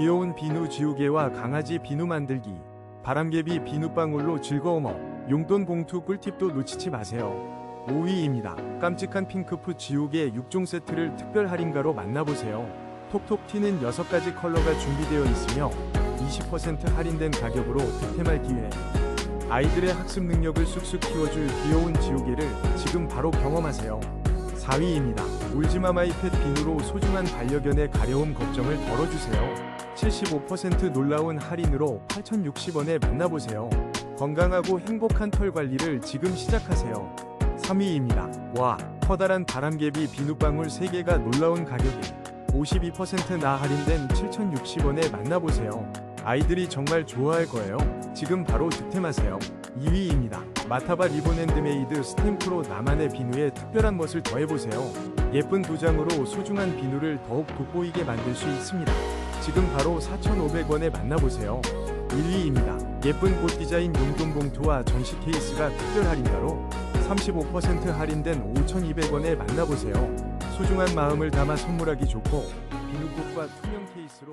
귀여운 비누 지우개와 강아지 비누 만들기, 바람개비 비누방울로 즐거움업, 용돈 봉투 꿀팁도 놓치지 마세요. 5위입니다. 깜찍한 핑크푸 지우개 6종 세트를 특별 할인가로 만나보세요. 톡톡 튀는 6가지 컬러가 준비되어 있으며 20% 할인된 가격으로 득템할 기회. 아이들의 학습 능력을 쑥쑥 키워줄 귀여운 지우개를 지금 바로 경험하세요. 4위입니다. 울지마마이펫 비누로 소중한 반려견의 가려움 걱정을 덜어주세요. 75% 놀라운 할인으로 8,060원에 만나보세요. 건강하고 행복한 털 관리를 지금 시작하세요. 3위입니다. 와, 커다란 바람개비 비누방울 3개가 놀라운 가격에 52%나 할인된 7,060원에 만나보세요. 아이들이 정말 좋아할 거예요. 지금 바로 득템하세요. 2위입니다. 마타바 리본 핸드메이드 스탬프로 나만의 비누에 특별한 멋을 더해보세요. 예쁜 두 장으로 소중한 비누를 더욱 돋보이게 만들 수 있습니다. 지금 바로 4,500원에 만나보세요. 1위입니다. 예쁜 꽃 디자인 용돈 봉투와 전시 케이스가 특별 할인가로 35% 할인된 5,200원에 만나보세요. 소중한 마음을 담아 선물하기 좋고 비누꽃과 투명 케이스로